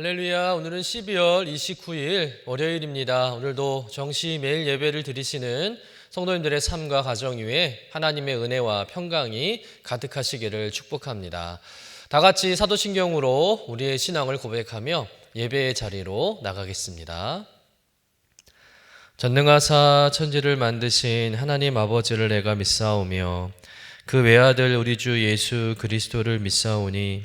할렐루야. 오늘은 12월 29일 월요일입니다. 오늘도 정시 매일 예배를 드리시는 성도님들의 삶과 가정 위에 하나님의 은혜와 평강이 가득하시기를 축복합니다. 다 같이 사도신경으로 우리의 신앙을 고백하며 예배의 자리로 나가겠습니다. 전능하사 천지를 만드신 하나님 아버지를 내가 믿사오며 그 외아들 우리 주 예수 그리스도를 믿사오니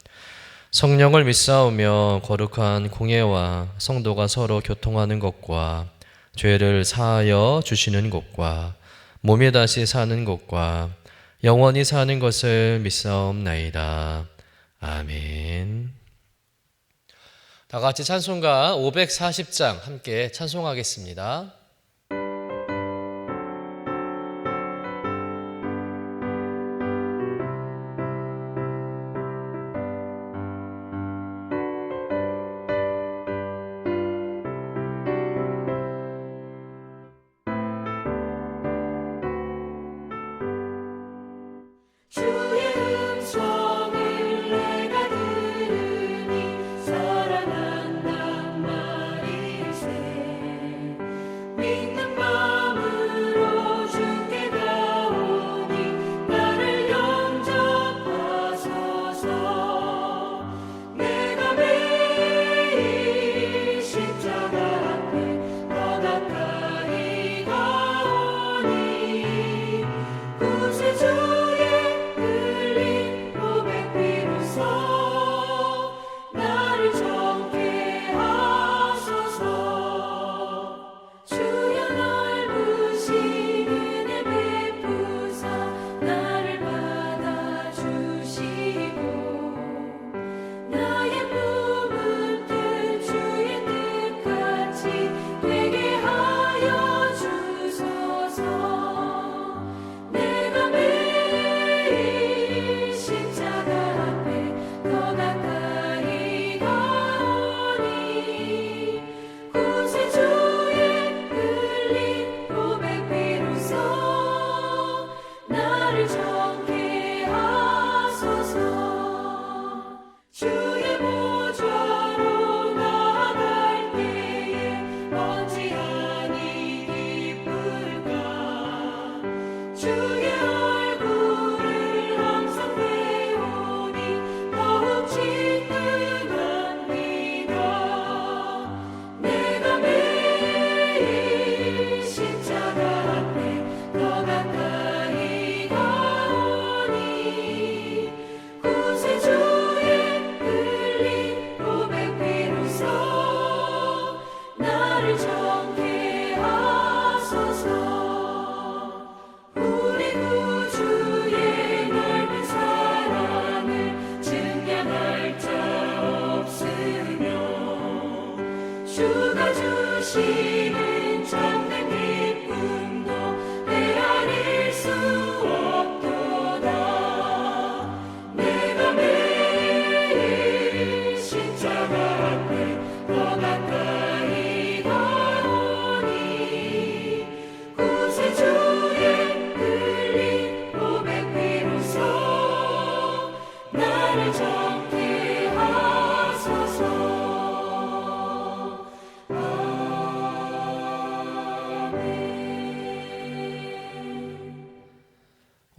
성령을 믿사오며 거룩한 공예와 성도가 서로 교통하는 것과 죄를 사하여 주시는 것과 몸에 다시 사는 것과 영원히 사는 것을 믿사옵나이다. 아멘. 다 같이 찬송가 540장 함께 찬송하겠습니다.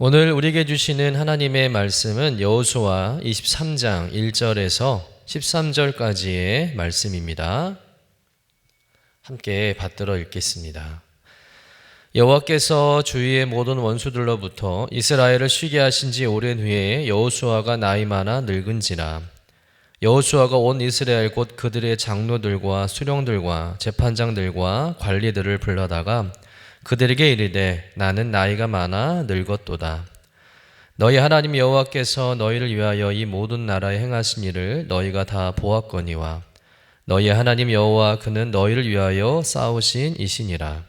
오늘 우리에게 주시는 하나님의 말씀은 여호수아 23장 1절에서 13절까지의 말씀입니다. 함께 받들어 읽겠습니다. 여호와께서 주위의 모든 원수들로부터 이스라엘을 쉬게 하신 지 오랜 후에 여호수아가 나이 많아 늙은지라 여호수아가 온 이스라엘 곧 그들의 장로들과 수령들과 재판장들과 관리들을 불러다가 그들에게 이르되 나는 나이가 많아 늙었도다. 너희 하나님 여호와께서 너희를 위하여 이 모든 나라에 행하신 일을 너희가 다 보았거니와 너희 하나님 여호와 그는 너희를 위하여 싸우신 이시니라.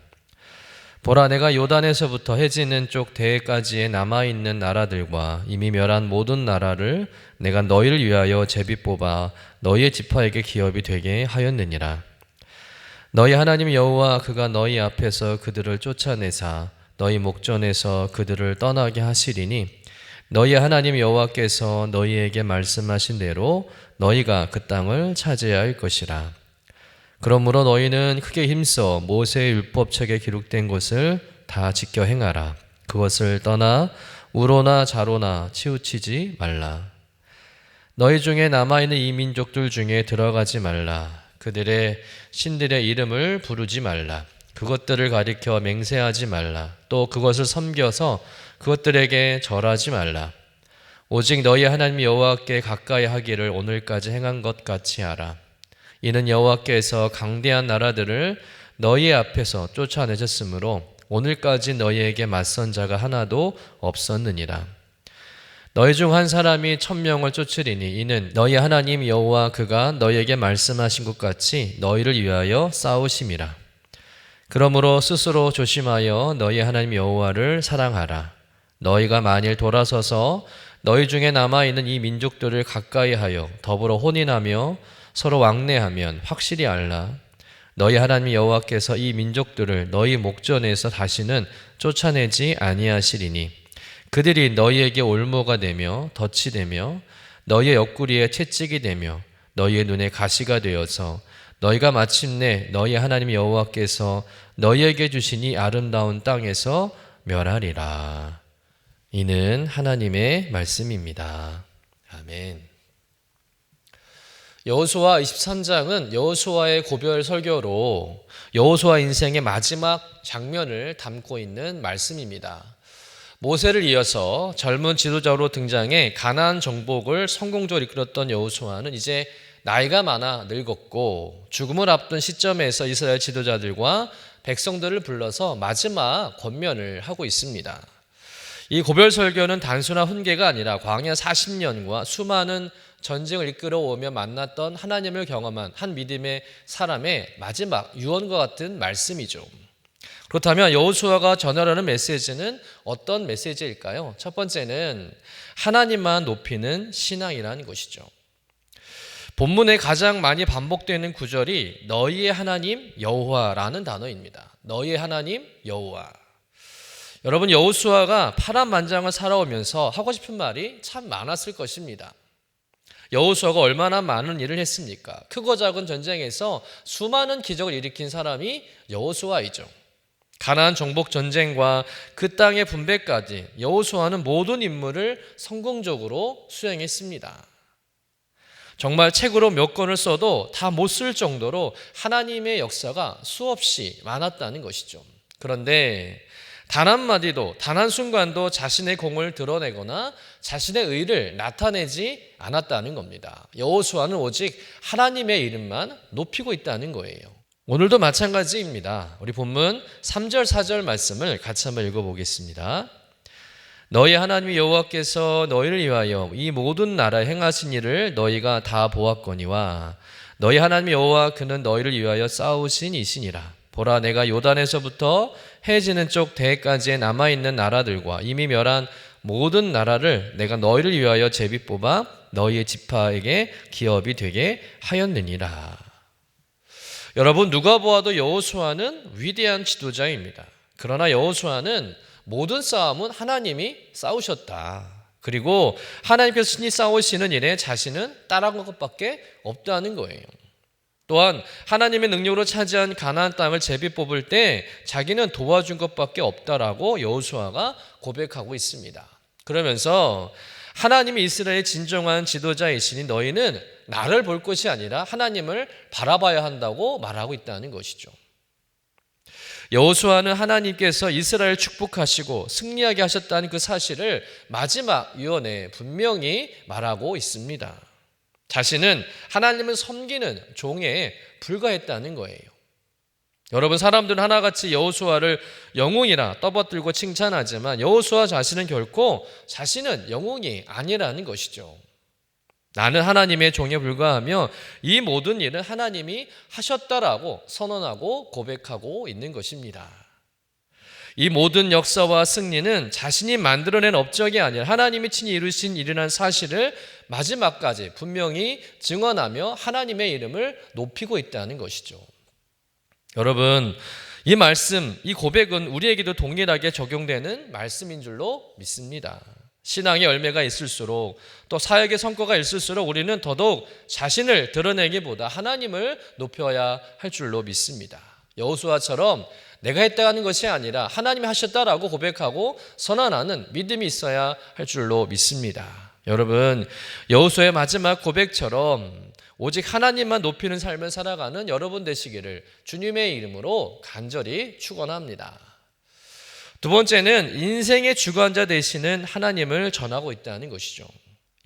보라 내가 요단에서부터 해지는 쪽 대해까지의 남아 있는 나라들과 이미 멸한 모든 나라를 내가 너희를 위하여 제비 뽑아 너희의 지파에게 기업이 되게 하였느니라. 너희 하나님 여호와 그가 너희 앞에서 그들을 쫓아내사 너희 목전에서 그들을 떠나게 하시리니 너희 하나님 여호와께서 너희에게 말씀하신 대로 너희가 그 땅을 차지해야 할 것이라. 그러므로 너희는 크게 힘써 모세의 율법책에 기록된 것을 다 지켜 행하라. 그것을 떠나 우로나 자로나 치우치지 말라. 너희 중에 남아있는 이 민족들 중에 들어가지 말라. 그들의 신들의 이름을 부르지 말라. 그것들을 가리켜 맹세하지 말라. 또 그것을 섬겨서 그것들에게 절하지 말라. 오직 너희 하나님 여호와께 가까이 하기를 오늘까지 행한 것 같이 하라. 이는 여호와께서 강대한 나라들을 너희 앞에서 쫓아내셨으므로 오늘까지 너희에게 맞선 자가 하나도 없었느니라. 너희 중 한 사람이 천명을 쫓으리니 이는 너희 하나님 여호와 그가 너희에게 말씀하신 것 같이 너희를 위하여 싸우심이라. 그러므로 스스로 조심하여 너희 하나님 여호와를 사랑하라. 너희가 만일 돌아서서 너희 중에 남아 있는 이 민족들을 가까이 하여 더불어 혼인하며 서로 왕래하면 확실히 알라. 너희 하나님 여호와께서 이 민족들을 너희 목전에서 다시는 쫓아내지 아니하시리니 그들이 너희에게 올무가 되며 덫이 되며 너희의 옆구리에 채찍이 되며 너희의 눈에 가시가 되어서 너희가 마침내 너희 하나님 여호와께서 너희에게 이 아름다운 땅에서 멸하리라. 이는 하나님의 말씀입니다. 아멘. 여호수아 23장은 여호수아의 고별 설교로 여호수아 인생의 마지막 장면을 담고 있는 말씀입니다. 모세를 이어서 젊은 지도자로 등장해 가나안 정복을 성공적으로 이끌었던 여호수아는 이제 나이가 많아 늙었고 죽음을 앞둔 시점에서 이스라엘 지도자들과 백성들을 불러서 마지막 권면을 하고 있습니다. 이 고별 설교는 단순한 훈계가 아니라 광야 40년과 수많은 전쟁을 이끌어 오며 만났던 하나님을 경험한 한 믿음의 사람의 마지막 유언과 같은 말씀이죠. 그렇다면 여호수아가 전하려는 메시지는 어떤 메시지일까요? 첫 번째는 하나님만 높이는 신앙이라는 것이죠. 본문에 가장 많이 반복되는 구절이 너희의 하나님 여호와라는 단어입니다. 너희의 하나님 여호와. 여러분 여호수아가 파란만장을 살아오면서 하고 싶은 말이 참 많았을 것입니다. 여호수아가 얼마나 많은 일을 했습니까? 크고 작은 전쟁에서 수많은 기적을 일으킨 사람이 여호수아이죠. 가나안 정복 전쟁과 그 땅의 분배까지 여호수아는 모든 임무를 성공적으로 수행했습니다. 정말 책으로 몇 권을 써도 다 못 쓸 정도로 하나님의 역사가 수없이 많았다는 것이죠. 그런데 단 한마디도, 단 한순간도 자신의 공을 드러내거나 자신의 의를 나타내지 않았다는 겁니다. 여호수아는 오직 하나님의 이름만 높이고 있다는 거예요. 오늘도 마찬가지입니다. 우리 본문 3절, 4절 말씀을 같이 한번 읽어보겠습니다. 너희 하나님 여호와께서 너희를 위하여 이 모든 나라에 행하신 일을 너희가 다 보았거니와 너희 하나님 여호와 그는 너희를 위하여 싸우신 이시니라. 보라 내가 요단에서부터 해지는 쪽 대까지에 남아 있는 나라들과 이미 멸한 모든 나라를 내가 너희를 위하여 제비 뽑아 너희의 지파에게 기업이 되게 하였느니라. 여러분 누가 보아도 여호수아는 위대한 지도자입니다. 그러나 여호수아는 모든 싸움은 하나님이 싸우셨다. 그리고 하나님께서 친히 싸우시는 일에 자신은 따라간 것밖에 없다는 거예요. 또한 하나님의 능력으로 차지한 가나안 땅을 제비 뽑을 때 자기는 도와준 것밖에 없다라고 여호수아가 고백하고 있습니다. 그러면서 하나님이 이스라엘의 진정한 지도자이시니 너희는 나를 볼 것이 아니라 하나님을 바라봐야 한다고 말하고 있다는 것이죠. 여호수아는 하나님께서 이스라엘 축복하시고 승리하게 하셨다는 그 사실을 마지막 유언에 분명히 말하고 있습니다. 자신은 하나님을 섬기는 종에 불과했다는 거예요. 여러분 사람들은 하나같이 여호수아를 영웅이라 떠받들고 칭찬하지만 여호수아 자신은 결코 자신은 영웅이 아니라는 것이죠. 나는 하나님의 종에 불과하며 이 모든 일은 하나님이 하셨다라고 선언하고 고백하고 있는 것입니다. 이 모든 역사와 승리는 자신이 만들어낸 업적이 아니라 하나님이 친히 이루신 일이라는 사실을 마지막까지 분명히 증언하며 하나님의 이름을 높이고 있다는 것이죠. 여러분, 이 말씀, 이 고백은 우리에게도 동일하게 적용되는 말씀인 줄로 믿습니다. 신앙의 열매가 있을수록 또 사역의 성과가 있을수록 우리는 더더욱 자신을 드러내기보다 하나님을 높여야 할 줄로 믿습니다. 여호수아처럼 내가 했다는 것이 아니라 하나님이 하셨다라고 고백하고 선언하는 믿음이 있어야 할 줄로 믿습니다. 여러분, 여호수아의 마지막 고백처럼 오직 하나님만 높이는 삶을 살아가는 여러분 되시기를 주님의 이름으로 간절히 축원합니다. 두 번째는 인생의 주관자 되시는 하나님을 전하고 있다는 것이죠.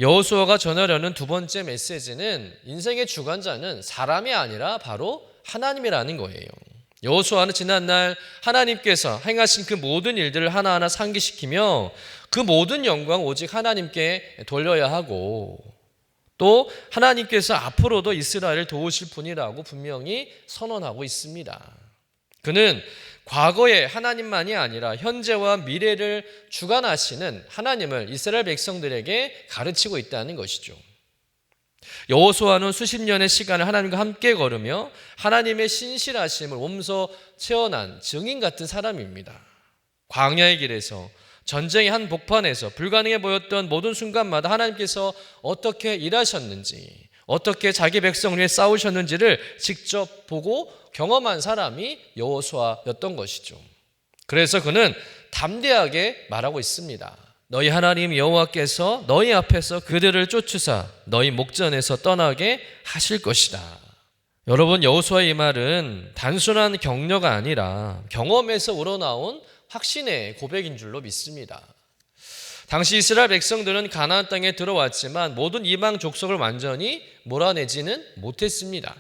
여호수아가 전하려는 두 번째 메시지는 인생의 주관자는 사람이 아니라 바로 하나님이라는 거예요. 여호수아는 지난날 하나님께서 행하신 그 모든 일들을 하나하나 상기시키며 그 모든 영광 오직 하나님께 돌려야 하고 또 하나님께서 앞으로도 이스라엘을 도우실 분이라고 분명히 선언하고 있습니다. 그는 과거의 하나님만이 아니라 현재와 미래를 주관하시는 하나님을 이스라엘 백성들에게 가르치고 있다는 것이죠. 여호수아는 수십 년의 시간을 하나님과 함께 걸으며 하나님의 신실하심을 몸소 체험한 증인 같은 사람입니다. 광야의 길에서 전쟁의 한 복판에서 불가능해 보였던 모든 순간마다 하나님께서 어떻게 일하셨는지, 어떻게 자기 백성을 위해 싸우셨는지를 직접 보고 경험한 사람이 여호수아였던 것이죠. 그래서 그는 담대하게 말하고 있습니다. 너희 하나님 여호와께서 너희 앞에서 그들을 쫓으사 너희 목전에서 떠나게 하실 것이다. 여러분 여호수아의 이 말은 단순한 격려가 아니라 경험에서 우러나온 확신의 고백인 줄로 믿습니다. 당시 이스라엘 백성들은 가나안 땅에 들어왔지만 모든 이방 족속을 완전히 몰아내지는 못했습니다.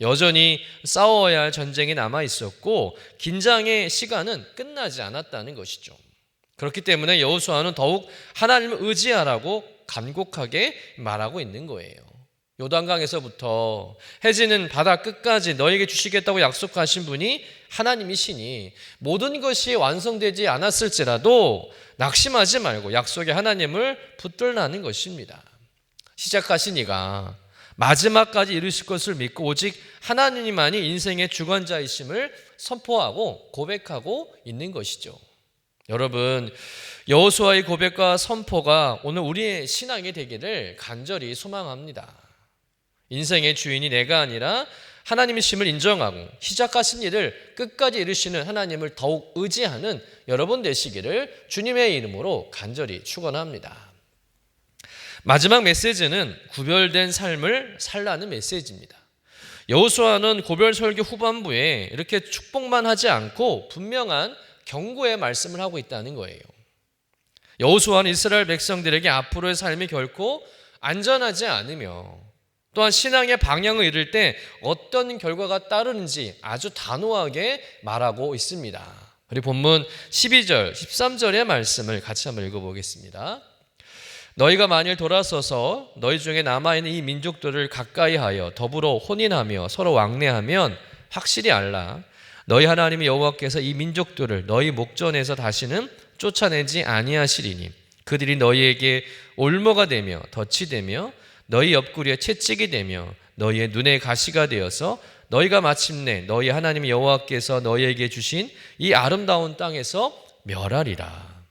여전히 싸워야 할 전쟁이 남아 있었고 긴장의 시간은 끝나지 않았다는 것이죠. 그렇기 때문에 여호수아는 더욱 하나님을 의지하라고 간곡하게 말하고 있는 거예요. 요단강에서부터 해지는 바다 끝까지 너에게 주시겠다고 약속하신 분이 하나님이시니 모든 것이 완성되지 않았을지라도 낙심하지 말고 약속의 하나님을 붙들라는 것입니다. 시작하신 이가 마지막까지 이루실 것을 믿고 오직 하나님만이 인생의 주관자이심을 선포하고 고백하고 있는 것이죠. 여러분, 여호수아의 고백과 선포가 오늘 우리의 신앙이 되기를 간절히 소망합니다. 인생의 주인이 내가 아니라 하나님이심을 인정하고 시작하신 일을 끝까지 이루시는 하나님을 더욱 의지하는 여러분 되시기를 주님의 이름으로 간절히 축원합니다. 마지막 메시지는 구별된 삶을 살라는 메시지입니다. 여호수아는 고별 설교 후반부에 이렇게 축복만 하지 않고 분명한 경고의 말씀을 하고 있다는 거예요. 여호수아는 이스라엘 백성들에게 앞으로의 삶이 결코 안전하지 않으며 또한 신앙의 방향을 잃을 때 어떤 결과가 따르는지 아주 단호하게 말하고 있습니다. 우리 본문 12절, 13절의 말씀을 같이 한번 읽어보겠습니다. 너희가 만일 돌아서서 너희 중에 남아있는 이 민족들을 가까이 하여 더불어 혼인하며 서로 왕래하면 확실히 알라. 너희 하나님 여호와께서 이 민족들을 너희 목전에서 다시는 쫓아내지 아니하시리니 그들이 너희에게 올모가 되며 덫이 되며 너희 옆구리에 채찍이 되며 너희의 눈에 가시가 되어서 너희가 마침내 너희 하나님 여호와께서 너희에게 주신 이 아름다운 땅에서 멸하리라.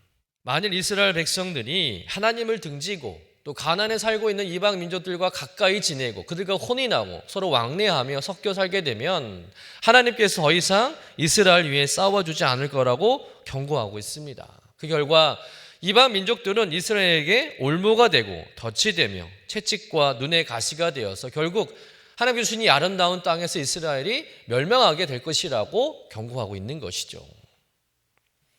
만일 이스라엘 백성들이 하나님을 등지고 또 가난에 살고 있는 이방 민족들과 가까이 지내고 그들과 혼인하고 서로 왕래하며 섞여 살게 되면 하나님께서 더 이상 이스라엘 위에 싸워주지 않을 거라고 경고하고 있습니다. 그 결과 이방 민족들은 이스라엘에게 올무가 되고 덫이 되며 채찍과 눈의 가시가 되어서 결국 하나님께서 주신 이 아름다운 땅에서 이스라엘이 멸망하게 될 것이라고 경고하고 있는 것이죠.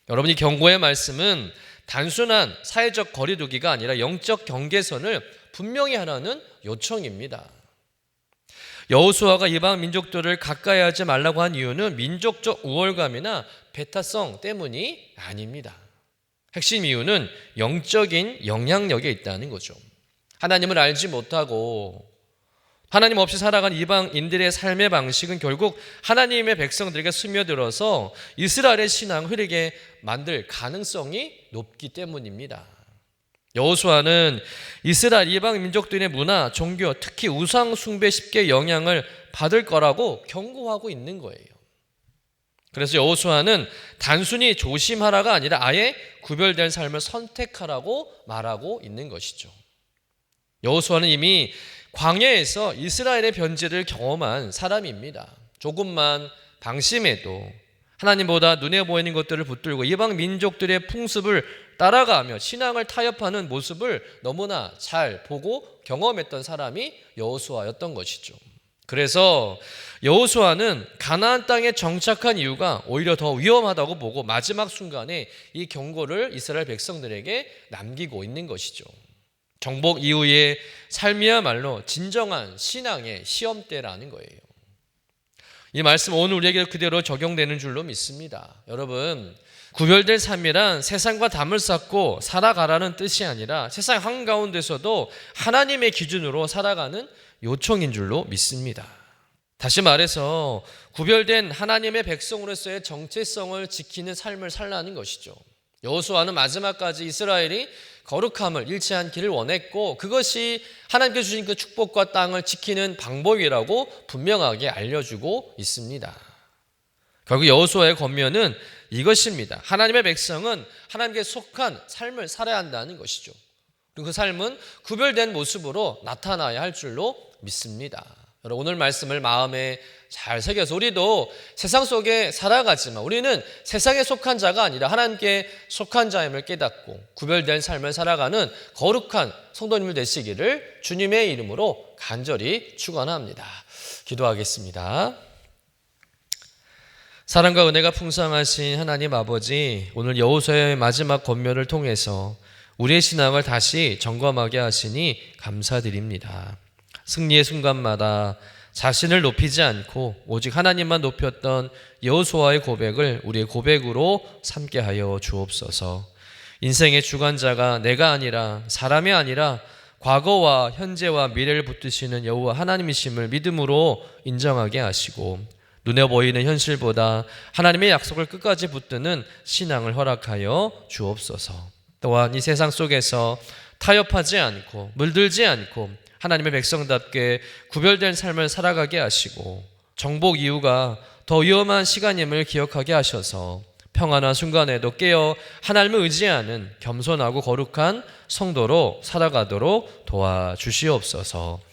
여러분 이 경고의 말씀은 단순한 사회적 거리두기가 아니라 영적 경계선을 분명히 하라는 요청입니다. 여호수아가 이방 민족들을 가까이 하지 말라고 한 이유는 민족적 우월감이나 배타성 때문이 아닙니다. 핵심 이유는 영적인 영향력에 있다는 거죠. 하나님을 알지 못하고 하나님 없이 살아간 이방인들의 삶의 방식은 결국 하나님의 백성들에게 스며들어서 이스라엘의 신앙 흐르게 만들 가능성이 높기 때문입니다. 여호수아는 이스라엘 이방 민족들의 문화, 종교, 특히 우상 숭배 쉽게 영향을 받을 거라고 경고하고 있는 거예요. 그래서 여호수아는 단순히 조심하라가 아니라 아예 구별된 삶을 선택하라고 말하고 있는 것이죠. 여호수아는 이미 광야에서 이스라엘의 변제를 경험한 사람입니다. 조금만 방심해도 하나님보다 눈에 보이는 것들을 붙들고 이방 민족들의 풍습을 따라가며 신앙을 타협하는 모습을 너무나 잘 보고 경험했던 사람이 여호수아였던 것이죠. 그래서 여호수아는 가나안 땅에 정착한 이유가 오히려 더 위험하다고 보고 마지막 순간에 이 경고를 이스라엘 백성들에게 남기고 있는 것이죠. 정복 이후의 삶이야말로 진정한 신앙의 시험대라는 거예요. 이 말씀 오늘 우리에게 그대로 적용되는 줄로 믿습니다. 여러분, 구별된 삶이란 세상과 담을 쌓고 살아가라는 뜻이 아니라 세상 한가운데서도 하나님의 기준으로 살아가는 요청인 줄로 믿습니다. 다시 말해서 구별된 하나님의 백성으로서의 정체성을 지키는 삶을 살라는 것이죠. 여호수아는 마지막까지 이스라엘이 거룩함을 잃지 않기를 원했고 그것이 하나님께 주신 그 축복과 땅을 지키는 방법이라고 분명하게 알려주고 있습니다. 결국 여호수아의 권면은 이것입니다. 하나님의 백성은 하나님께 속한 삶을 살아야 한다는 것이죠. 그리고 그 삶은 구별된 모습으로 나타나야 할 줄로 믿습니다. 여러분 오늘 말씀을 마음에 잘 새겨서 우리도 세상 속에 살아가지만 우리는 세상에 속한 자가 아니라 하나님께 속한 자임을 깨닫고 구별된 삶을 살아가는 거룩한 성도님을 되시기를 주님의 이름으로 간절히 축원합니다. 기도하겠습니다. 사랑과 은혜가 풍성하신 하나님 아버지, 오늘 여호수아의 마지막 권면을 통해서 우리의 신앙을 다시 점검하게 하시니 감사드립니다. 승리의 순간마다 자신을 높이지 않고 오직 하나님만 높였던 여호수아의 고백을 우리의 고백으로 삼게 하여 주옵소서. 인생의 주관자가 내가 아니라 사람이 아니라 과거와 현재와 미래를 붙드시는 여호와 하나님이심을 믿음으로 인정하게 하시고 눈에 보이는 현실보다 하나님의 약속을 끝까지 붙드는 신앙을 허락하여 주옵소서. 또한 이 세상 속에서 타협하지 않고 물들지 않고 하나님의 백성답게 구별된 삶을 살아가게 하시고 정복 이유가 더 위험한 시간임을 기억하게 하셔서 평안한 순간에도 깨어 하나님을 의지하는 겸손하고 거룩한 성도로 살아가도록 도와주시옵소서.